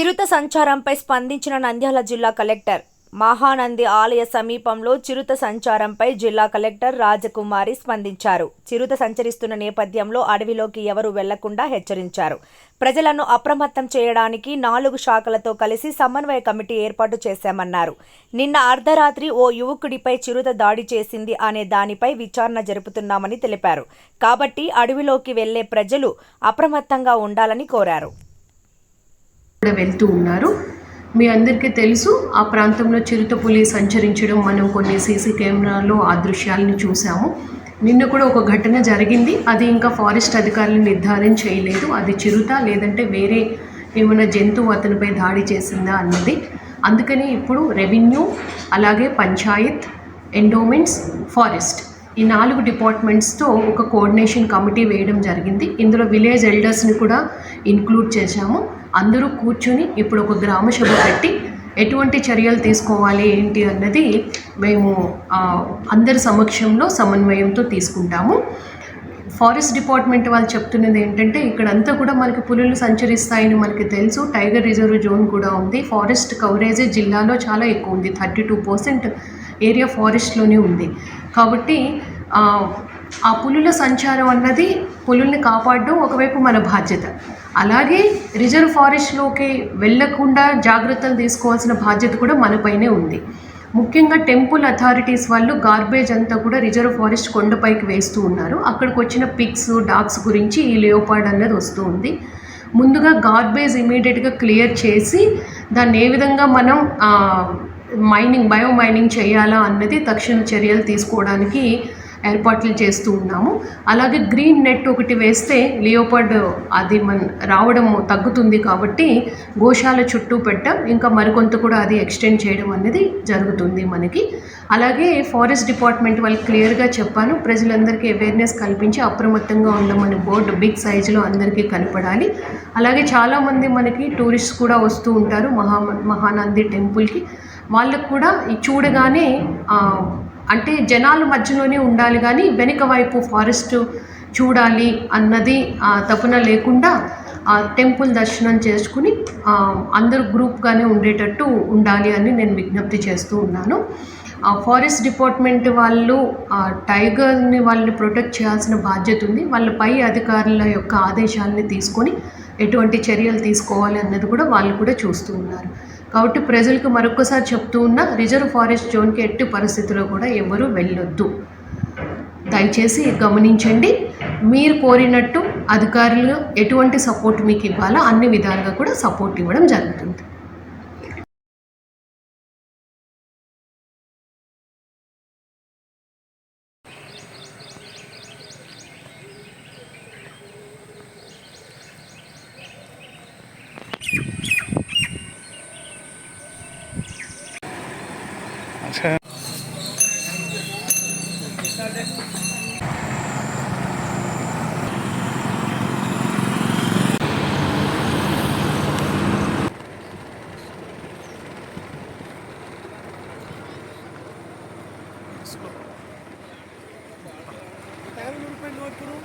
చిరుత సంచారంపై స్పందించిన నంద్యాల జిల్లా కలెక్టర్. మహానంది ఆలయ సమీపంలో చిరుత సంచారంపై జిల్లా కలెక్టర్ రాజకుమారి స్పందించారు. చిరుత సంచరిస్తున్న నేపథ్యంలో అడవిలోకి ఎవరూ వెళ్ళకుండా హెచ్చరించారు. ప్రజలను అప్రమత్తం చేయడానికి నాలుగు శాఖలతో కలిసి సమన్వయ కమిటీ ఏర్పాటు చేశామన్నారు. నిన్న అర్ధరాత్రి ఓ యువకుడిపై చిరుత దాడి చేసింది అనే దానిపై విచారణ జరుపుతున్నామని తెలిపారు. కాబట్టి అడవిలోకి వెళ్ళే ప్రజలు అప్రమత్తంగా ఉండాలని కోరారు. కూడా వెళ్తూ ఉన్నారు. మీ అందరికీ తెలుసు ఆ ప్రాంతంలో చిరుతపులి సంచరించడం మనం కొన్ని సీసీ కెమెరాలో ఆ దృశ్యాలను చూసాము నిన్న కూడా ఒక ఘటన జరిగింది. అది ఇంకా ఫారెస్ట్ అధికారులు నిర్ధారణ చేయలేదు. అది చిరుత లేదంటే వేరే ఏమైనా జంతువు అతనిపై దాడి చేసిందా అన్నది. అందుకని ఇప్పుడు రెవెన్యూ అలాగే పంచాయత్ ఎండోమెంట్స్ ఫారెస్ట్ ఈ నాలుగు డిపార్ట్మెంట్స్తో ఒక కోఆర్డినేషన్ కమిటీ వేయడం జరిగింది. ఇందులో విలేజ్ ఎల్డర్స్ని కూడా ఇంక్లూడ్ చేశాము. అందరూ కూర్చుని ఇప్పుడు ఒక గ్రామ సభ పెట్టి ఎటువంటి చర్యలు తీసుకోవాలి ఏంటి అన్నది మేము అందరి సమక్షంలో సమన్వయంతో తీసుకుంటాము. ఫారెస్ట్ డిపార్ట్మెంట్ వాళ్ళు చెప్తున్నది ఏంటంటే ఇక్కడంతా కూడా మనకి పులులు సంచరిస్తాయని మనకి తెలుసు. టైగర్ రిజర్వ్ జోన్ కూడా ఉంది. ఫారెస్ట్ కవరేజ్ జిల్లాలో చాలా ఎక్కువ ఉంది. థర్టీ టూ పర్సెంట్ ఏరియా ఫారెస్ట్లోనే ఉంది. కాబట్టి ఆ, పులుల సంచారం అన్నది పులుల్ని కాపాడడం ఒకవైపు మన బాధ్యత. అలాగే రిజర్వ్ ఫారెస్ట్లోకి వెళ్ళకుండా జాగ్రత్తలు తీసుకోవాల్సిన బాధ్యత కూడా మనపైనే ఉంది. ముఖ్యంగా టెంపుల్ అథారిటీస్ వాళ్ళు గార్బేజ్ అంతా కూడా రిజర్వ్ ఫారెస్ట్ కొండపైకి వేస్తూ ఉన్నారు. అక్కడికి వచ్చిన పిక్స్ డాగ్స్ గురించి ఈ లేయోపార్డ్ అన్నది వస్తూ ఉంది. ముందుగా గార్బేజ్ ఇమీడియట్గా క్లియర్ చేసి దాన్ని ఏ విధంగా మనం మైనింగ్ బయో మైనింగ్ చేయాలా అన్నది తక్షణ చర్యలు తీసుకోవడానికి ఏర్పాట్లు చేస్తూ ఉన్నాము. అలాగే గ్రీన్ నెట్ ఒకటి వేస్తే లియోపర్డ్ అది మన రావడం తగ్గుతుంది కాబట్టి గోశాల చుట్టూ పెట్టాం. ఇంకా మరికొంత కూడా అది ఎక్స్టెండ్ చేయడం అనేది జరుగుతుంది మనకి. అలాగే ఫారెస్ట్ డిపార్ట్మెంట్ వాళ్ళు క్లియర్గా చెప్పాను. ప్రజలందరికీ అవేర్నెస్ కల్పించి అప్రమత్తంగా ఉండమని బోర్డు బిగ్ సైజులో అందరికీ కనపడాలి. అలాగే చాలామంది మనకి టూరిస్ట్ కూడా వస్తూ ఉంటారు మహా మహానంది టెంపుల్కి. వాళ్ళకు కూడా చూడగానే అంటే జనాల మధ్యలోనే ఉండాలి కానీ వెనుక వైపు ఫారెస్ట్ చూడాలి అన్నది తపన లేకుండా ఆ టెంపుల్ దర్శనం చేసుకుని అందరూ గ్రూప్గానే ఉండేటట్టు ఉండాలి అని నేను విజ్ఞప్తి చేస్తూ ఉన్నాను. ఫారెస్ట్ డిపార్ట్మెంట్ వాళ్ళు టైగర్ని వాళ్ళని ప్రొటెక్ట్ చేయాల్సిన బాధ్యత ఉంది. వాళ్ళ పై అధికారుల యొక్క ఆదేశాలని తీసుకొని ఎటువంటి చర్యలు తీసుకోవాలి అన్నది కూడా వాళ్ళు కూడా చూస్తూ ఉన్నారు. కాబట్టి ప్రజలకు మరొకసారి చెప్తూ ఉన్న రిజర్వ్ ఫారెస్ట్ జోన్కి ఎట్టి పరిస్థితిలో కూడా ఎవరు వెళ్ళొద్దు. దయచేసి గమనించండి మీరు కోరినట్టు అధికారులు ఎటువంటి సపోర్ట్ మీకు ఇవ్వాలో అన్ని విధాలుగా కూడా సపోర్ట్ ఇవ్వడం జరుగుతుంది. আচ্ছা Thank you.